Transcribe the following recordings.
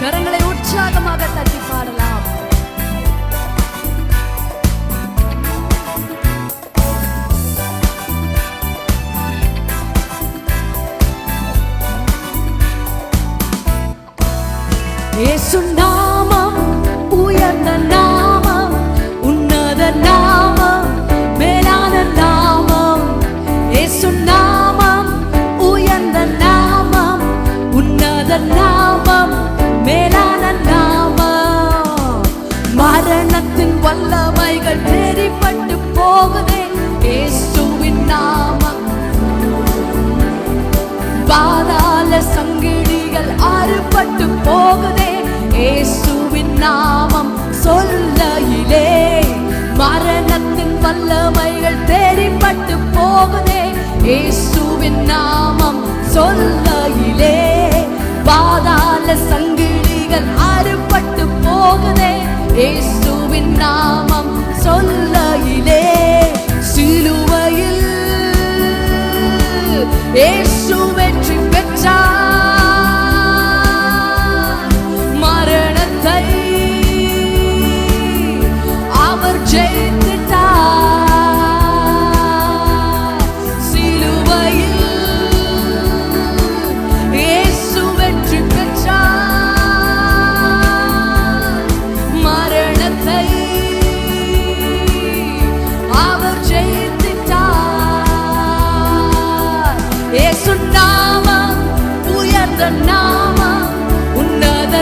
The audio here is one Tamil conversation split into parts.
கரங்களை உற்சாகமாக தட்டி பாடலாம். இயேசு நாமம் உன்னத நாமம் மேலான நாமம். மரணத்தின் வல்லமைகள் தெரிப்பட்டு போகுதே இயேசுவின் நாமம். பாதாள சங்கிலிகள் அறுபட்டு போகுதே இயேசுவின் நாமம். சொல்லையிலே மரணத்தின் வல்லமைகள் தெரிப்பட்டு போகுதே இயேசுவின் நாமம். சொல்ல இயேசுவின் நாமம் சொல்லையிலே சிலுவையில். இயேசு வெற்றி பெற்றார்.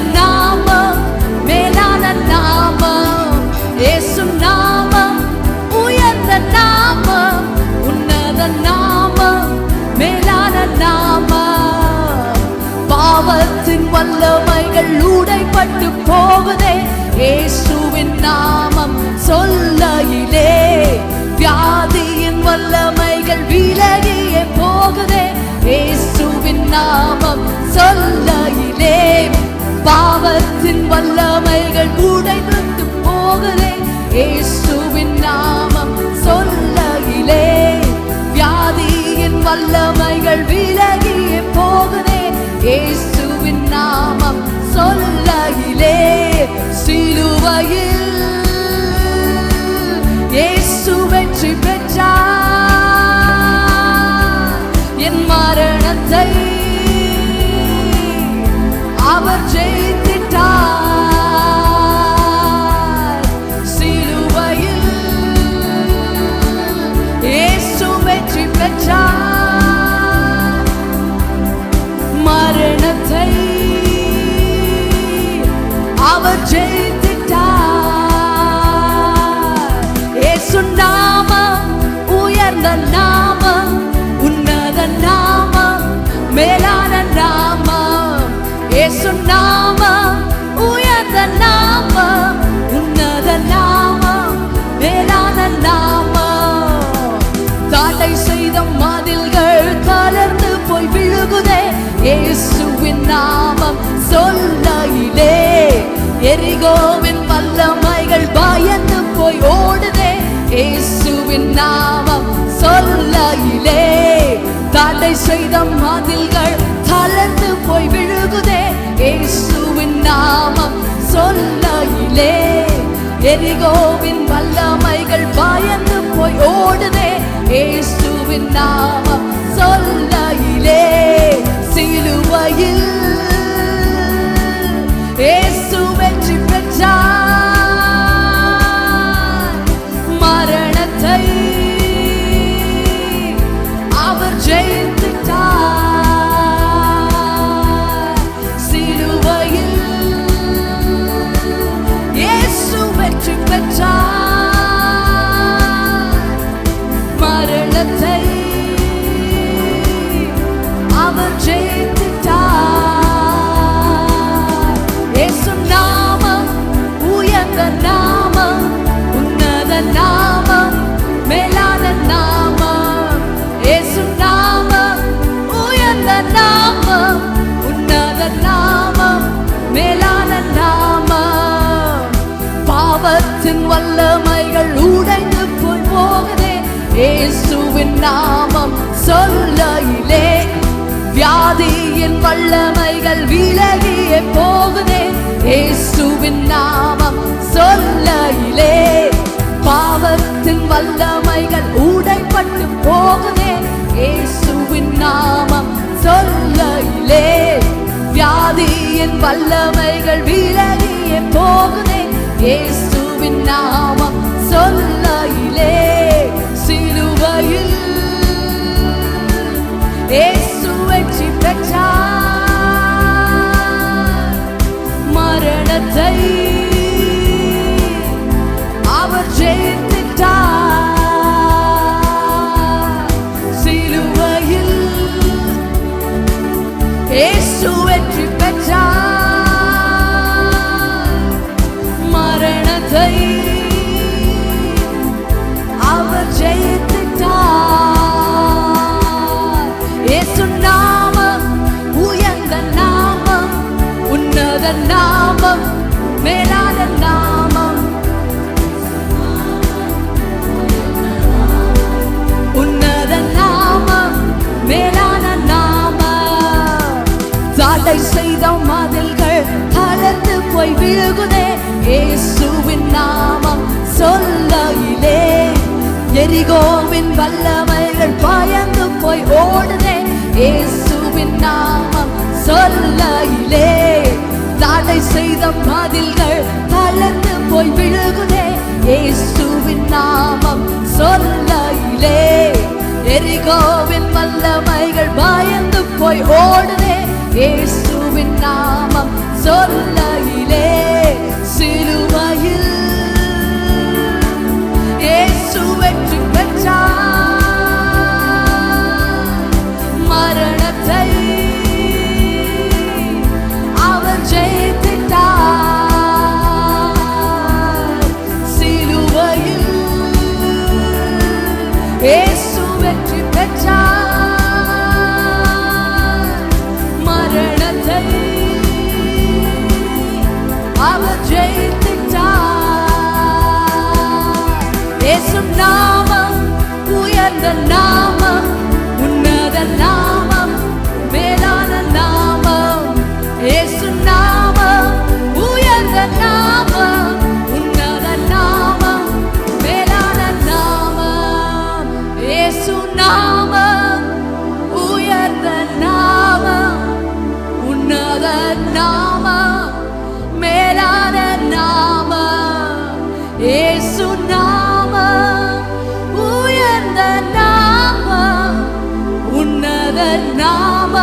நாமம் மேலான நாமம். இயேசு நாமம் உயர்ந்த நாமம். உன்னத நாமம் மேலான நாமம். பாவத்தின் வல்லமைகள் உடைப்பட்டு போவதே இயேசுவின் நாமம் சொல்லையிலே. வியாதியின் வல்லமைகள் விலகியே போகுதே. இயேசுவின் நாமம் சொல்லையிலே. பாவத்தின் வல்லமைகள் உடைப்பட்டு போகுதே இயேசுவின் நாமம் சொல்லகிலே வியாதியின் வல்லமைகள் விலகியே போகுதே இயேசுவின் நாமம் சொல்லகிலே சிலுவையில் இயேசு வெற்றி பெற்றார். என் மரணத்தை அவர் ஜெய மரணத்தை அவர் ஜெயித்திட்டார். இயேசு நாமம் உயர்ந்த நாமம் உன்னத நாமம் மேலான நாமம். நாமம் இயேசுவின் நாமம் சொல்லையிலே எரிகோவின் வல்லமைகள் பயந்து போய் ஓடுதே. இயேசுவின் நாமம் சொல்லையிலே தடை செய்த மதில்கள் தளர்ந்து போய் விழுகுதே. இயேசுவின் நாமம் சொல்லையிலே எரிகோவின் வல்லமைகள் பயந்து போய் ஓடுதே. இயேசுவின் நாமம் சொல்லையிலே சிலுவையில் இயேசு வெற்றி பெற்றார். பாவத்தின் வல்லமைகள் உடைந்து போய் போகுதே. இயேசுவின் நாமம் சொல்லையிலே. வியாதியின் வல்லமைகள் விலகியே போகுதே. இயேசுவின் நாமம் சொல்லையிலே. பாவத்தின் வல்லமைகள் உடைப்பட்டு போகுதே. இயேசுவின் நாமம் சொல்லையிலே. வியாதியின் வல்லமைகள் விலகியே போகுதே. இயேசு நாமம் சொல்லையிலே மரணத்தை அவர் ஜெயித்துட்டார். இயேசு நாமம் உயர்ந்த நாமம் உன்னத நாமம் மேலான நாமம். உன்னத நாமம் மேலான நாமம். தடை செய்த மதில்கள் தளர்ந்து போய் விழுகுதே. ஏசு எரிகோவின் வல்லமைகள் பயந்து போய் ஓடுதே. இயேசுவின் நாமம் சொல்லையிலே. தடை செய்த பதில்கள் தளர்ந்து போய் விழுகுதே. இயேசுவின் நாமம் சொல்லையிலே. எரிகோவின் வல்லமைகள் பயந்து போய் ஓடுதே. இயேசுவின் நாமம் சொல்லையிலே. சிறு ஏசு வெற்றி பெற்றார். மரணத்தை அவர் ஜெயித்த நாம உன்னத நாம